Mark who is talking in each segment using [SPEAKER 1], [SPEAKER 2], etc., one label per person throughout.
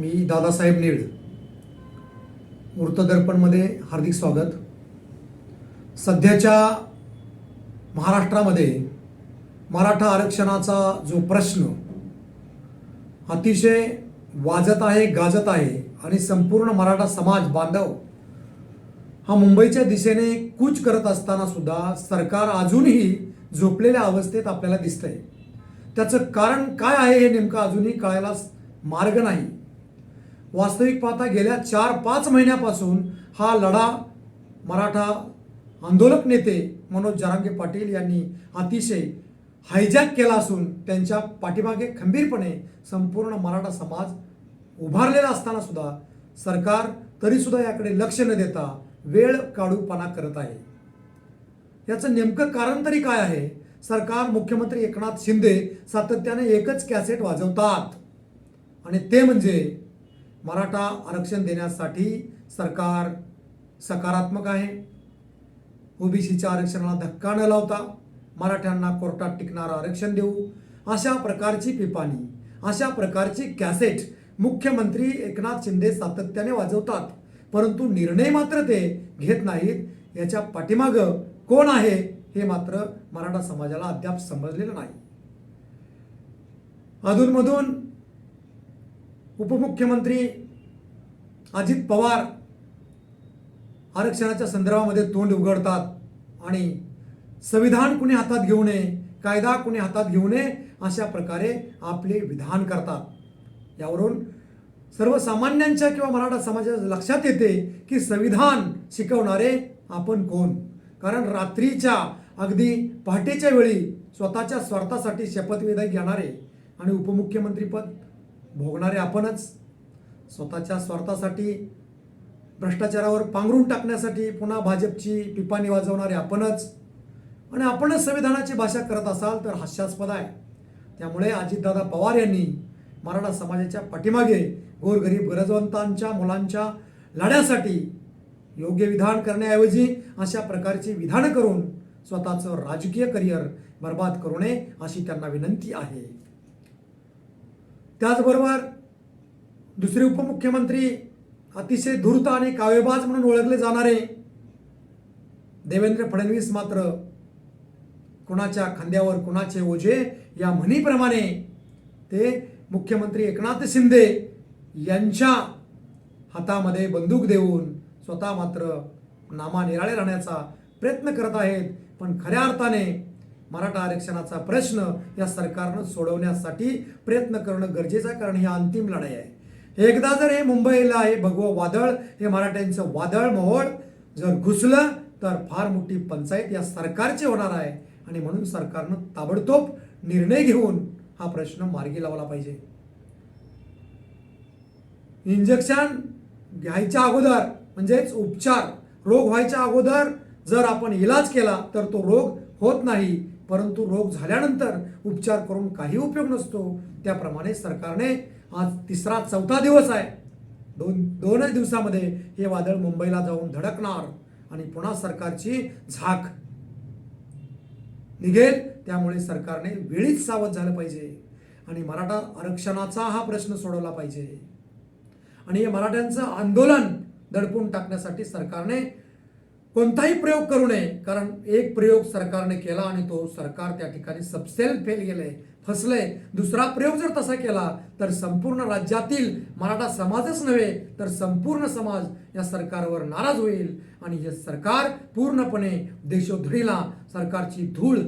[SPEAKER 1] मी दादासाहेब नेड वृत्तदर्पणमध्ये हार्दिक स्वागत. सध्याच्या महाराष्ट्रामध्ये मराठा आरक्षणाचा जो प्रश्न अतिशय वाजत आहे गाजत आहे आणि संपूर्ण मराठा समाज बांधव हा मुंबईच्या दिशेने कूच करत असताना सुद्धा सरकार अजूनही झोपलेल्या अवस्थेत आपल्याला दिसतंय. त्याचं कारण काय आहे हे नेमकं अजूनही कळायला मार्ग नाही. वास्तविक पाहता गेल्या चार पाच महिन्यापासून हा लढा मराठा आंदोलक नेते मनोज जरांगे पाटील यांनी अतिशय हायजॅक केला असून त्यांच्या पाठीमागे खंबीरपणे संपूर्ण मराठा समाज उभारलेला असताना सुद्धा सरकार तरीसुद्धा याकडे लक्ष न देता वेळ काढूपणा करत आहे. याचं नेमकं कारण तरी काय आहे? सरकार मुख्यमंत्री एकनाथ शिंदे सातत्याने एकच कॅसेट वाजवतात. आणि ते म्हणजे मराठा आरक्षण देण्यासाठी सरकार सकारात्मक आहे. ओबीसीच्या आरक्षणाला धक्का न लावता मराठ्यांना कोर्टात टिकणारं आरक्षण देऊ. अशा प्रकारची पिपाणी अशा प्रकारची कॅसेट मुख्यमंत्री एकनाथ शिंदे सातत्याने वाजवतात. परंतु निर्णय मात्र ते घेत नाहीत. याच्या पाठीमागं कोण आहे हे मात्र मराठा समाजाला अद्याप समजलेलं नाही. अधूनमधून उपमुख्यमंत्री अजित पवार आरक्षणाच्या संदर्भामध्ये तोंड उघडतात आणि संविधान कुणी हातात घेऊ नये कायदा कुणी हातात घेऊ नये अशा प्रकारे आपले विधान करतात. यावरून सर्वसामान्यांच्या किंवा मराठा समाजाच्या लक्षात येते की संविधान शिकवणारे आपण कोण? कारण रात्रीच्या अगदी पहाटेच्या वेळी स्वतःच्या स्वार्थासाठी शपथविधी घेणारे आणि उपमुख्यमंत्रीपद भोगणारे आपणच स्वतःच्या स्वार्थासाठी भ्रष्टाचारावर पांघरून टाकण्यासाठी पुन्हा भाजपची पिपाणी वाजवणारे आपणच आणि आपणच संविधानाची भाषा करत असाल तर हास्यास्पद आहे. त्यामुळे अजितदादा पवार यांनी मराठा समाजाच्या पाठीमागे गोरगरीब गरजवंतांच्या मुलांच्या लढ्यासाठी योग्य विधान करण्याऐवजी अशा प्रकारची विधानं करून स्वतःचं राजकीय करिअर बर्बाद करू नये अशी त्यांना विनंती आहे. त्याचबरोबर दुसरे उपमुख्यमंत्री अतिशय धूर्त आणि कावेबाज म्हणून ओळखले जाणारे देवेंद्र फडणवीस मात्र कुणाच्या खांद्यावर कुणाचे ओझे या म्हणीप्रमाणे ते मुख्यमंत्री एकनाथ शिंदे यांच्या हातामध्ये बंदूक देऊन स्वतः मात्र नामा निराळे राहण्याचा प्रयत्न करत आहेत. पण खऱ्या अर्थाने मराठा आरक्षणाचा प्रश्न या सरकारनं सोडवण्यासाठी प्रयत्न करणं गरजेचं आहे कारण ही अंतिम लढाई आहे. एकदा जर हे मुंबईला हे भगवं वादळ हे मराठ्यांचं वादळ मोहोळ जर घुसलं तर फार मोठी पंचायत या सरकारची होणार आहे. आणि म्हणून सरकारनं ताबडतोब निर्णय घेऊन हा प्रश्न मार्गी लावला पाहिजे. इंजेक्शन घ्यायच्या अगोदर म्हणजेच उपचार रोग व्हायच्या अगोदर जर आपण इलाज केला तर तो रोग होत नाही. परंतु रोग झाल्यानंतर उपचार करून काही उपयोग नसतो. त्याप्रमाणे सरकारने आज तिसरा चौथा दिवस आहे. दोन दोनच दिवसामध्ये हे वादळ मुंबईला जाऊन धडकणार आणि पुन्हा सरकारची झाक निघेल. त्यामुळे सरकारने वेळीच सावध झालं पाहिजे. आणि मराठा आरक्षणाचा हा प्रश्न सोडवला पाहिजे. आणि हे मराठ्यांचं आंदोलन दडपून टाकण्यासाठी सरकारने कोणताही प्रयोग करू नये. कारण एक प्रयोग सरकारने केला आणि तो सरकार त्या ठिकाणी सबसेल फेल गेलंय फसलंय. दुसरा प्रयोग जर तसा केला तर संपूर्ण राज्यातील मराठा समाजच नव्हे तर संपूर्ण समाज या सरकारवर नाराज होईल. आणि हे सरकार पूर्णपणे देशोधडीला सरकारची धूळ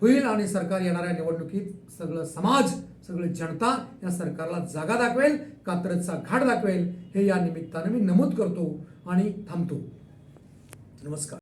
[SPEAKER 1] होईल आणि सरकार येणाऱ्या निवडणुकीत सगळं समाज सगळं जनता या सरकारला जागा दाखवेल कात्रजचा घाट दाखवेल. हे या निमित्तानं मी नमूद करतो आणि थांबतो. नमस्कार